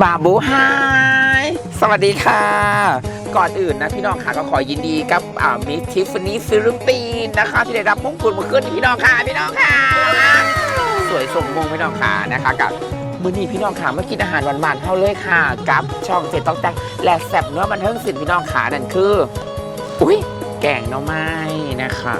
บาบูไฮสวัสดีค่ะ ก่อนอื่นนะพี่น้องค่ะก็ขอยินดีกับอ่ามิสทิฟฟานี่ฟิลิปปินส์นะคะ ที่ได้รับมงกุฎมาขึ้นพี่น้องค่ะพี่น้องค่ะ สวยสมมงพี่น้องค่ะนะคะกับมื้อนี้พี่น้องค่ะมากินอาหารหวานๆเท่าเลยค่ะ กับช่องเจ็ดต้องแตกและแซ่บเนื้อบันเทิงสินพี่น้องค่ะนั่นคือ อุ้ยแกงหน่อไม้นะคะ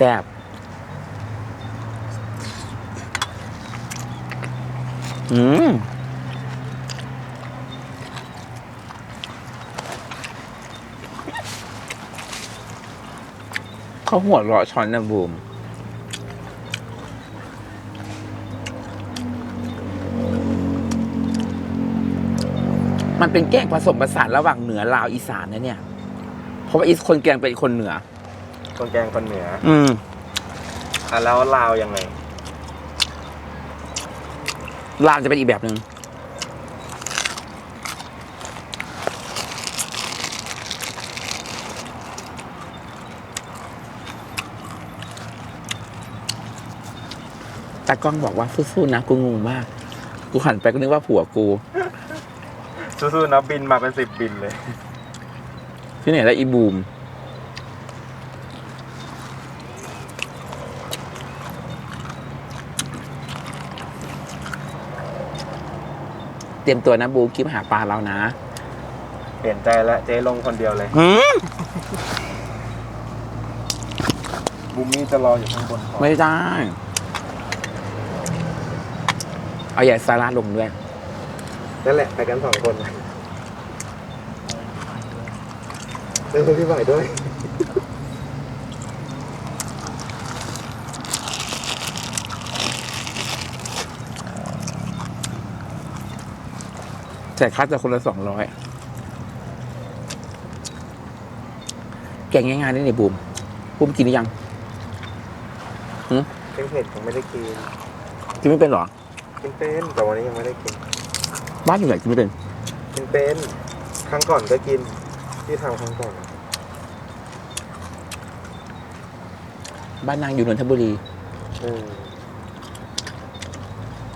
ซ่บอืมเขาหัวเราะช้อนนะบูมมันเป็นแกงผสมผสานระหว่างเหนือลาวอีสานนะเนี่ย เพราะว่าอีคนแกงเป็นคนเหนือ คนแกงคนเหนืออืมอะแล้วลาวยังไง ลาวจะเป็นอีกแบบหนึ่งแต่กล้องบอกว่าสู้ๆนะกูงงมาก กูหันไปก็นึกว่าผัวกู สู้ๆนะบินมาเป็นสิบบินเลย ที่ไหนแล้วอีบูม เตรียมตัวนะบูมคลิปหาปลาเรานะ เปลี่ยนใจแล้วเจ๊ลงคนเดียวเลย หืมบูมมี่จะรออยู่ข้างบนก่อนไม่ได้ เอาใหญ่ซาร่าลงด้วย นั่นแหละ ไปกันสองคนเดินพี่บ่อยด้วย แต่ค่าจะคนละสองร้อยแกงง่ายๆนี่นี่บูมบูมกินหรือยังเค็มเผ็ดยังไม่ได้กิน กินไม่เป็นเหรอ กินเป็นแต่วันนี้ยังไม่ได้กิน บ้านอยู่ไหนกินไม่เป็น กินเป็นครั้งก่อนก็กิน ที่ทำครั้งก่อน บ้านนางอยู่นนทบุรีอืม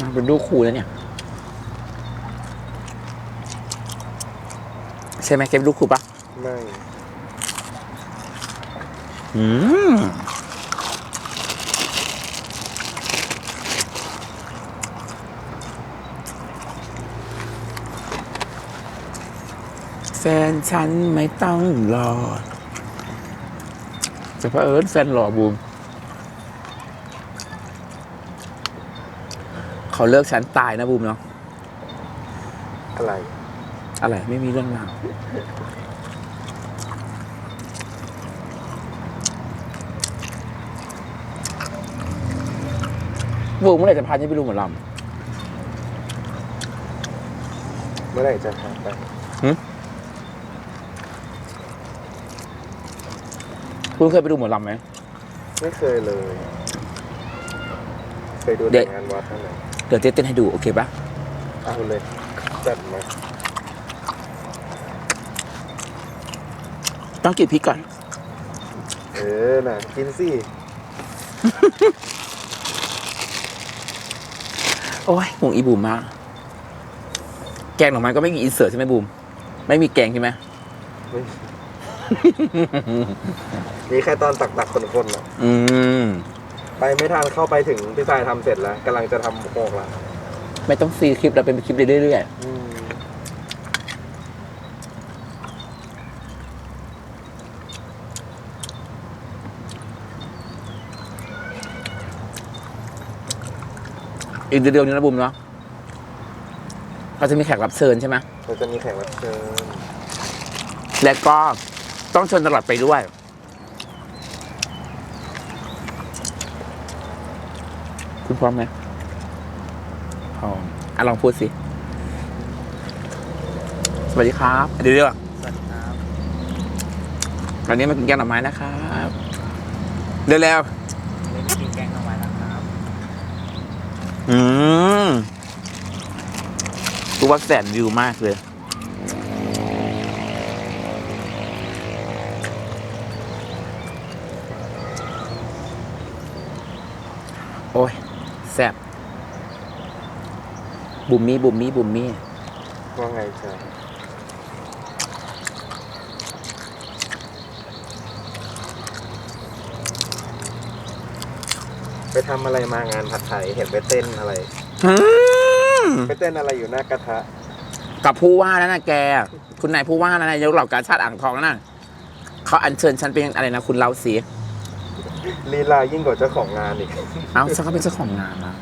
นางเป็นลูกครูแล้วเนี่ย ใช่ไหมแกเป็นลูกครูปะไม่อืมแฟนฉันไม่ต้องรอจะเพอเอิญแฟนหล่อบูมเขาเลิกฉันตายนะบูมเนาะอะไร อะไรไม่มีเรื่องราวบูมเมื่อไหร่จะพาฉันไปดูหมอลเมื่อไหร่จะหาไปำคุณเคยไปดูหมอลำไหม ไม่เคยเลย เคยดูเด็แต่ก งานวัดเท่านั้นเดี๋ยวเจ๊เต้นให้ดู โอเคปะเอาเลยจัดมา ต้องกินพริกก่อน เออ น่ะ กินสิ โอ้ยห่วงอีบูมมาก แกงหน่อไม้ก็ไม่มีอินเสิร์ตใช่ไหมบูม ไม่มีแกงใช่ไหมไม่มีแค่ตอนตักตักๆคนๆอะอืม ไปไม่ทันเข้าไปถึงพี่ชายทำเสร็จแล้วกำลังจะทำโคกแล้วไม่ต้องซีคลิปเราเป็นคลิปเรื่อยอืม อีกเดือนนี้นะบูมเนาะเราจะมีแขกรับเชิญใช่ไหมเราจะมีแขกรับเชิญ และก็ต้องเชิญตลอดไปด้วย คุณพร้อมไหมพร้อมอะลองพูดสิ สวัสดีครับ เดี๋ยวเดี๋ยวสวัสดีครับวันนี้มากินแกงหน่อไม้นะครับ เร็ววันนี้มากินแกงหน่อไม้นะครับ ๆ อืมรู้ว่าแสนวิวมากเลย โอ้ยแซ่บบุมมี่บุมมี่บุมมี่ว่าไงจ๊ะ ไปทำอะไรมางานผัดไทยเห็นไปเต้นอะไร อืมไปเต้นอะไรอยู่หน้ากระทะกับผู้ว่าแล้วนะแก คุณนายผู้ว่านะนายกเหล่ากาชาติอ่างทองนะเขาอัญเชิญฉันเป็นอะไรนะคุณเล่าสิลีลายิ่งกว่าเจ้าของงานอีกเอ้าฉันก็เป็นเจ้าของงานนะ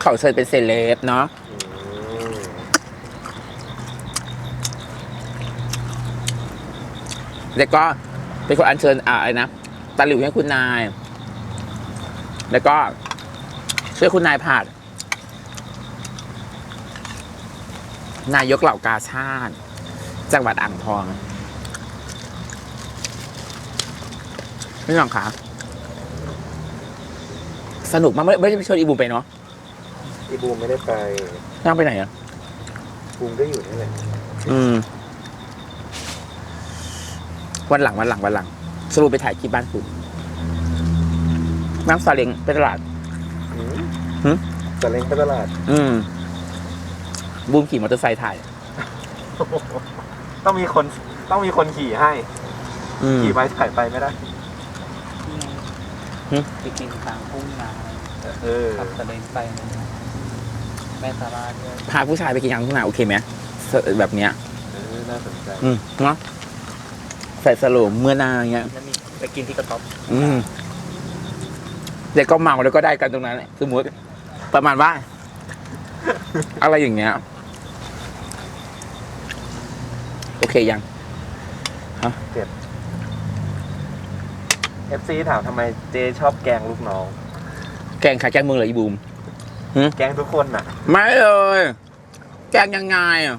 เขาเชิญเป็นเซเลบเนาะ อืม แล้วก็เป็นคนอัญเชิญอ่าอะไรนะตาหลิวให้คุณนาย แล้วก็ช่วยคุณนายผ่านนายกเหล่ากาชาติ จังหวัดอ่างทองไม่ลองขาสนุกมากไม่ไม่ได้ไปชวนอีบูมไปเนาะอีบูมไม่ได้ไปนั่งไปไหนอะบูมก็อยู่นี่แหละอืม วันหลังวันหลังวันหลัง สรุปไปถ่ายคลิปบ้านคุณนั่งซาเล้งไปตลาดอืมหึจะเล่นไปตลาด อืมบูมขี่มอเตอร์ไซค์ถ่าย ต้องมีคนต้องมีคนขี่ให้อืมขี่ไปถ่ายไปไม่ได้หึไปกินกลางทุ่งนาเออขับสะเลงไปนะแม่สาราด้วยพาผู้ชายไปกินยางทุ่งนาโอเคไหมแบบเนี้ยเออน่าสนใจอืมเนาะ ใส่สโลมเมื่อนาอย่างเงี้ย แล้วมีไปกินที่กระต๊อบอืมเด็กก็เมาแล้วก็ได้กันตรงนั้นแหละสมมติประมาณว่า อะไรอย่างเงี้ย โอเคยัง เอฟซีถามทำไมเจชอบแกล้งลูกน้อง แกงขายแกงเมืองเหรออีบูมแกล้งทุกคนน่ะ ไม่เลย แกงยังไงอะ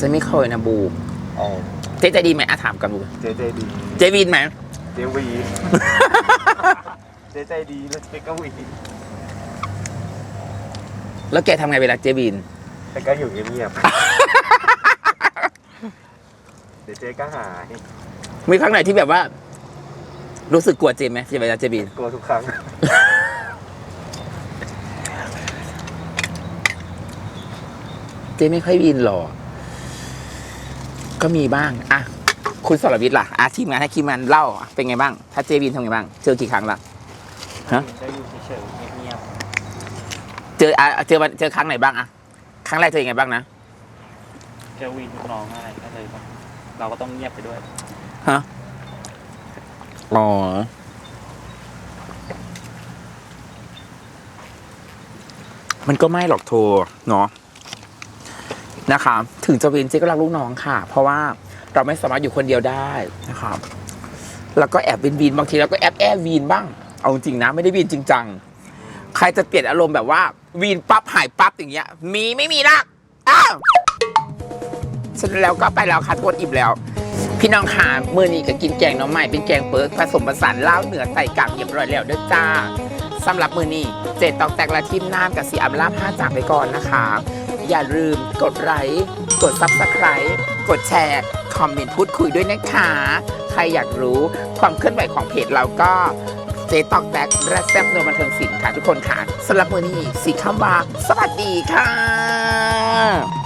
ฉันไม่เคยนะบูมอ๋อเจ๊ใจดีไหมอะถามกันบูมเจใจดี เจวินไหม เจวี เจใจดีแล้วเจก็วีแล้วแกทำไงเวลาเจวิน แต่ก็อยู่เงียบๆเดี๋ยวเจก็หายมีครั้งไหนที่แบบว่า รู้สึกกลัวเจมไหมเวลาเจวิน กลัวทุกครั้ง เจไม่ค่อยวินหรอก ก็มีบ้างอะคุณสรวิทย์ล่ะอะทีมงานให้ทีมงานเล่าอะเป็นไงบ้าง ถ้าเจวินทำไงบ้าง เจอกี่ครั้งละฮะจะอยู่เฉยๆเงียบเจออะเจอวันเจอครั้งไหนบ้างอะครั้งแรกเจอยังไงบ้างนะๆจะวีนลูกน้องอะไรก็เลยแบบเราก็ต้องเงียบไปด้วยฮะอ๋อมันก็ไม่หรอกโทรเนาะ นะคะ ถึงจะวินเจ๊ก็รักลูกน้องค่ะ เพราะว่าเราไม่สามารถอยู่คนเดียวได้นะครับ แล้วก็แอบวินวินบางทีเราก็แอบแอบวีนบ้าง เอาจริงนะไม่ได้วีนจริงจังใครจะเปลี่ยนอารมณ์แบบว่าวีนปั๊บหายปั๊บอย่างเงี้ย มีไม่มีละอ้าวฉันแล้วก็ไปแล้วค่ะทุกคนอิ่มแล้ว พี่น้องค่ะมื้อนี้ก็กินแกงน้องใหม่เป็นแกงเปิกผสมผสานลาวเหนือใส่กากเรียบร้อยแล้วเด้อจ้าสำหรับมื้อนี้เจ็ดตอกแตกและทีมน้ำกับสีอัมลาผ้าจากไปก่อนนะคะ อย่าลืมกดไลค์กดซับสไคร b ์กดแชร์ คอมเมนต์พูดคุยด้วยนะคะ ใครอยากรู้ความเคลื่อนไหวของเพจเราก็เจตอกแตกและแซ่บโนบันเทิงศิลป์ค่ะทุกคนค่ะสำหรับวันนี้สีคำว่าสวัสดีค่ะ